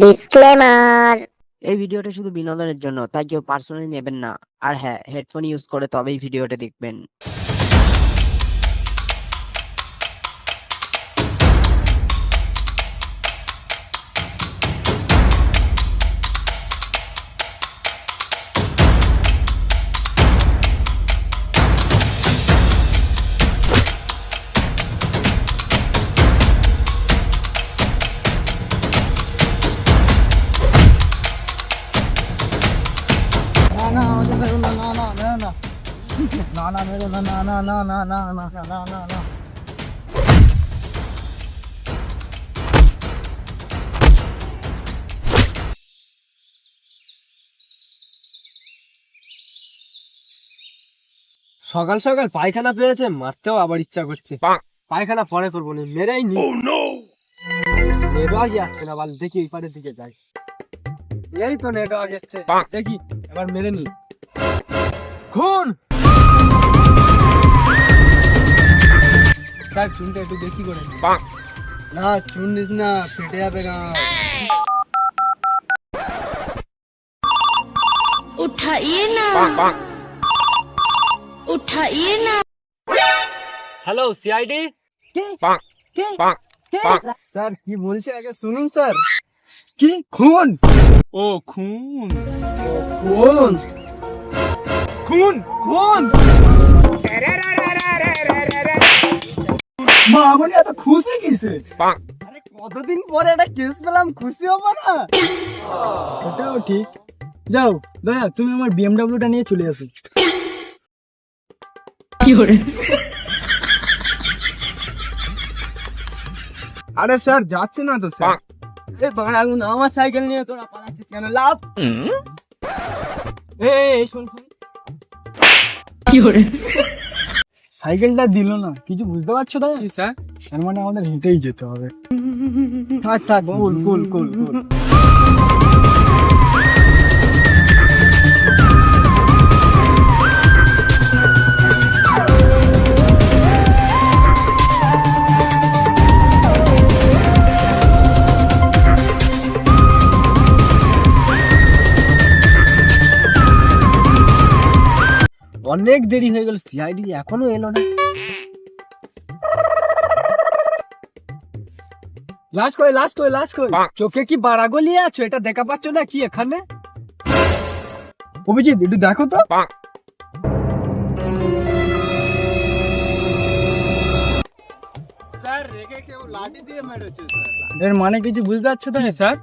Disclaimer এই ভিডিওটা শুধু বিনোদনের জন্য, তাই কেউ পার্সোনালি নেবেন না। আর হ্যাঁ হেডফোন ইউজ করে তবেই ভিডিওটা দেখবেন। না না মেরো না না না না না না না না না না না সকাল সকাল পায়খানা পেয়েছে মারতেও আবার ইচ্ছা করছে পায়খানা পরে করব না মেরেই নি নেটওয়ার্কই আসছে না বল দেখি এই দিকে যাই এই তো নেটওয়ার্ক এসছে দেখি এবার মেরে নি খুন কার চুনটা একটু বেশি করে না চুন নিস না ফেটে যাবে না উঠাইয়ে না উঠাইয়ে না হ্যালো সিআইডি স্যার কি বলছে আগে শুনুন স্যার কি খুন ও খুন খুন খুন খুন মামনি এত খুশি কিসে? আরে কতদিন পরে একটা কেস পেলাম খুশি হব না? সেটাও ঠিক। যাও দয়া তুমি আমার বিএমডব্লিউটা নিয়ে চলে আসো। আরে স্যার যাচ্ছে না তো স্যার। এ বাড়াগুন আমার সাইকেল নিয়ে তোরা পালাচ্ছিস কেন? লাভ এ এই শোন শোন। সাইকেলটা দিল না। কিছু বুঝতে পারছ তাই? স্যার? তার মানে আমাদের হেঁটেই যেতে হবে। থাক থাক কুল কুল কুল কুল অনেক দেরি হয়ে গেল সিআইডি এখনও এলো না। লাস্ট করে লাস্ট করে লাস্ট করে চোখে কি বাড়া গলিয়ে আছো? এটা দেখা পাচ্ছ না কি এখানে? অভিজিৎ একটু দেখো তো। স্যার রেগে কেউ লাঠি দিয়ে মেরেছে এর মানে কিছু বুঝতে পারছ তো স্যার?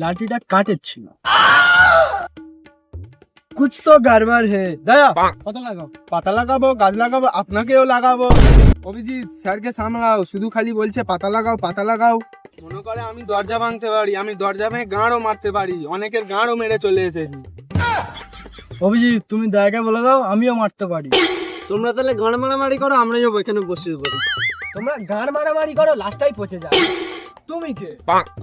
লাঠিটা কাটের ছিল। কুছ তো গড়বড় হে দয়া পাতা লাগাও পাতা লাগাবো গাছ লাগাবো আপনাকেও লাগাবো অভিজিৎ স্যারকে সামলাও শুধু খালি বলছে পাতা লাগাও পাতা লাগাও মনে করে আমি দরজা ভাঙতে পারি আমি দরজা ভেঙে গাঁড়ও মারতে পারি অনেকের গাঁড়ও মেরে চলে এসেছি। অভিজিৎ তুমি দয়াকে বলে দাও আমিও মারতে পারি। তোমরা তাহলে গান মারামারি করো আমরা যাব এখানে বসে পড়ি। তোমরা গান মারামারি করো লাস্টটাই পচে যাও তুমি কে?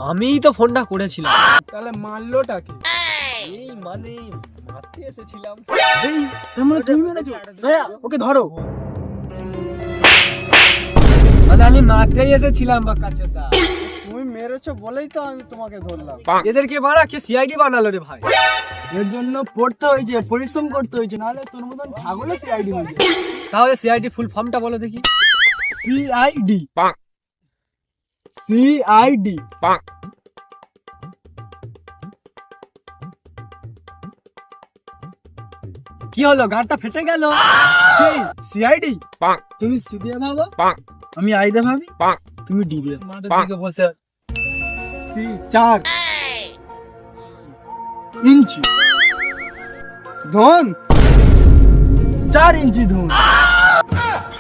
আমিই তো ফোনটা করেছিলাম। তাহলে মারলোটাকে এই মানে মারতে এসেছিলাম। এই মানে তুমি মেরেছো ওকে ধরো। মানে আমি মারতেই এসেছিলাম বা কাছেদা তুমি মেরেছো বলেই তো আমি তোমাকে ধরলাম। এদেরকে বাড়া কে সিআইডি বানালো রে ভাই? এর জন্য পড়তে হয়েছে পরিশ্রম করতে হয়েছে নাহলে তোর মতন ছাগলে সিআইডি হয়ে তাহলে সিআইডি ফুল ফর্মটা বলো দেখি। সিআইডি। সিআইডি। কি হলো? গাড়টা ফেটে গেল? কি? সিআইডি তুমি সিদিয়া ভাবো আমি আইদা ভাবি? তুমি ডিবে মাঠের দিকে বসে কি? চার। ইঞ্চি। ধন। চার ইঞ্চি ধন।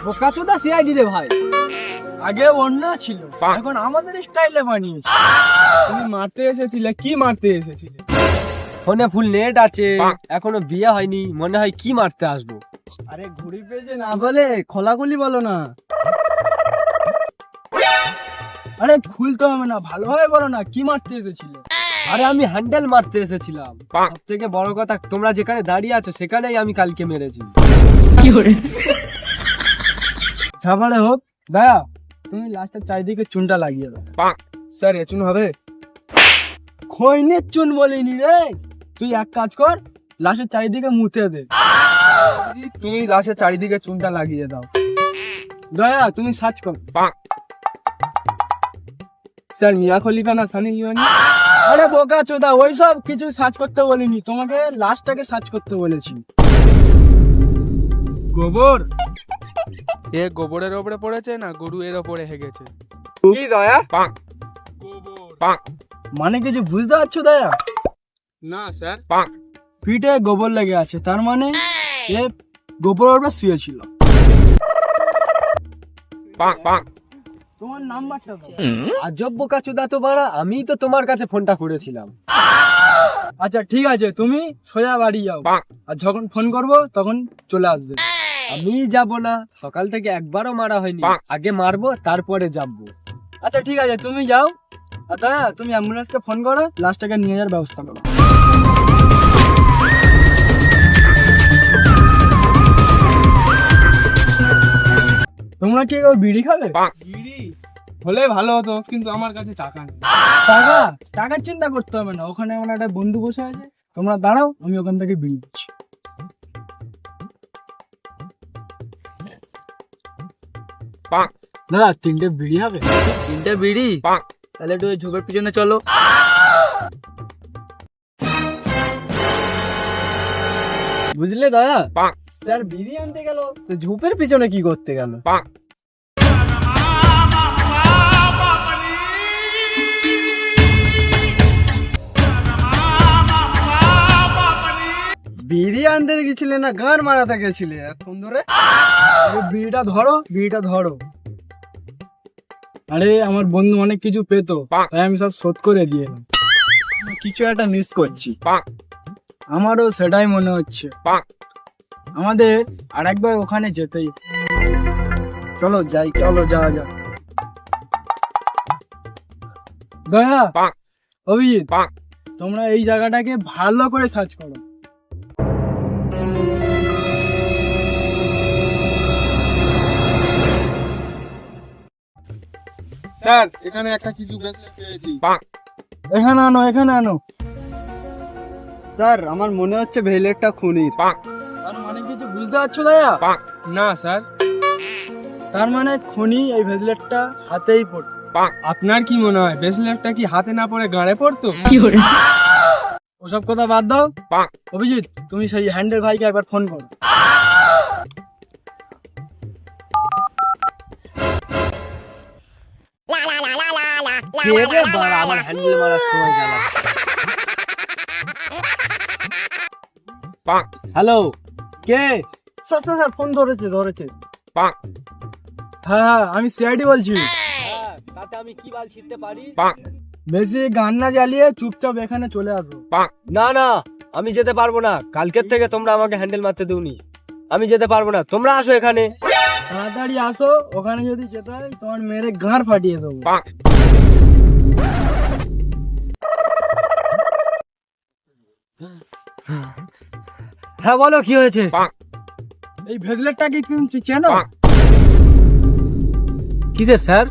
বোকা চোদা সিআইডি রে ভাই। আগে অন্য ছিল। এখন আমাদের স্টাইলে বানিয়েছে। তুমি মারতে এসেছিলে। কি মারতে এসেছিলে? ফোনে ফুল নেট আছে। এখনও বিয়ে হয়নি মনে হয় কি মারতে আসব? আরে ঘুড়ি পেয়েছে না বলে খোলাগুলি বলো না। আরে খুলতে হবে না ভালোভাবে বলো না কি মারতে এসেছিলে? আরে আমি হ্যান্ডেল মারতে এসেছিলাম। সব থেকে বড় কথা তোমরা যেখানে দাঁড়িয়ে আছো সেখানেই আমি কালকে মেরেছি। কি করে? ছাপাড়ে হোক দয়া তুমি লাস্টের চারিদিকে চুনটা লাগিয়ে দাও। স্যার এ চুন হবে? খৈনের চুন বলিনি রে! তুই এক কাজ কর লাশের চারিদিকে মুতে দে। তুমি লাশের চারিদিকে চুনটা লাগিয়ে দাও। দয়া তুমি সার্চ কর। স্যার মিয়া খলিফা না সানি লিওনি? আরে বোকা চোদা ওইসব কিছু সার্চ করতে বলিনি। তোমাকে লাশটাকে সার্চ করতে বলেছি। গোবর? এ গোবরের ওপরে পড়েছে না গরু এর ওপরে হেগেছে? কি দয়া? গোবর। মানে কিছু বুঝতে পারছ দয়া? না স্যার। পিঠে গোবর লেগে আছে তার মানে এ গোবর ওপরে শুয়েছিল। তোমার নাম্বারটা আজব তো বাড়া আমি তো তোমার কাছে ফোনটা করেছিলাম। আচ্ছা ঠিক আছে তুমি সোজা বাড়ি যাও। আর যখন ফোন করব তখন চলে আসবে। আমি যাব না সকাল থেকে একবারও মারা হয়নি। আগে মারবো তারপরে যাব। আচ্ছা ঠিক আছে তুমি যাও। আর দাদা তুমি অ্যাম্বুলেন্সকে ফোন করো লাস্টটাকে নিয়ে যাওয়ার ব্যবস্থা করো। তোমরা কি কেউ বিড়ি খাবে? বিড়ি? হলে ভালো হতো কিন্তু আমার কাছে টাকা নেই। টাকা? টাকার চিন্তা করতে হবে না ওখানে আমার একটা বন্ধু বসে আছে তোমরা দাঁড়াও আমি ওখান থেকে বিড়ি দিচ্ছি। দাদা তিনটে বিড়ি হবে? তিনটে বিড়ি? তাহলে একটু ওই ঝোপের পিছনে চলো। বুঝলে দাদা? স্যার বিড়ি আনতে গেল তো ঝোপের পিছনে কি করতে গেল? বিড়ি আনতে গেছিলে না গান মারাতে গেছিলে? এতক্ষণ ধরে বিড়িটা ধরো বিড়িটা ধরো। আরে আমার বন্ধু অনেক কিছু পেতো তাই আমি সব শোধ করে দিয়ে এলাম। কিছু একটা মিস করছি। আমারও সেটাই মনে হচ্ছে। আমাদের আরেকবার ওখানে যেতেই চলো যাই। চলো যাওয়া যাক। দয়া অভিজিৎ তোমরা এই জায়গাটাকে ভালো করে সার্চ করো। স্যার এখানে একটা কিছু ব্রেসলেট পেয়েছি। এখানে আনো এখানে আনো। স্যার আমার মনে হচ্ছে ভেলেটটা খুনির। তার মানে কিছু বুঝতে পারছ দয়া? না স্যার। তার মানে খুনি এই ভেজলেটটা হাতেই পড়ে আপনার কি মনে হয় ব্রেসলেটটা কি হাতে না পড়ে গাড়ে পড়তো? ওসব কথা বাদ দাও। অভিজিৎ তুমি সেই হ্যান্ডেল ভাইকে একবার ফোন করো। আমার হ্যান্ডেল মারার সময় গেল হ্যালো কে? স্যার স্যার স্যার ফোন ধরেছে ধরেছে। হ্যাঁ হ্যাঁ আমি সিআইডি বলছি। তাতে আমি কি বাল ছিটতে পারি? বেশি গান না জ্বালিয়ে চুপচাপ এখানে চলে আসো। না না আমি যেতে পারব না। কালকের থেকে তোমরা আমাকে হ্যান্ডেল মারতে দিওনি। আমি যেতে পারব না। তোমরা আসো এখানে। তাড়াতাড়ি আসো ওখানে যদি যেতে হয় তোমার মেরে গাঁড় ফাটিয়ে দেবো। হ্যাঁ বলো কি হয়েছে? এই ভেজলেটটা কি তুমি চেনো? কিসের স্যার?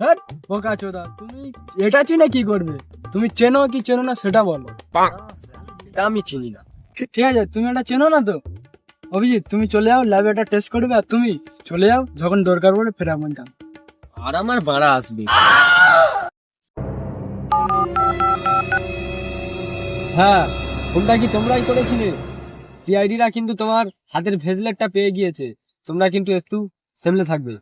হ্যাঁ বোকা চোদা তুমি এটা চিনে কি করবে? তুমি চেনো কি চেনো না সেটা বলো। এটা আমি চিনি না। ঠিক আছে তুমি এটা চেনো না তো? অভিজিৎ তুমি চলে যাও ল্যাবে এটা টেস্ট করবে আর তুমি চলে যাও যখন দরকার পড়ে ফেরা মনটা আর আমার বাড়া আসবে। হ্যাঁ ফোনটা কি তোমরাই করেছিলে? সিআইডিরা কিন্তু তোমার হাতের ভেজলেটটা পেয়ে গিয়েছে। তোমরা কিন্তু একটু সেমলে থাকবে।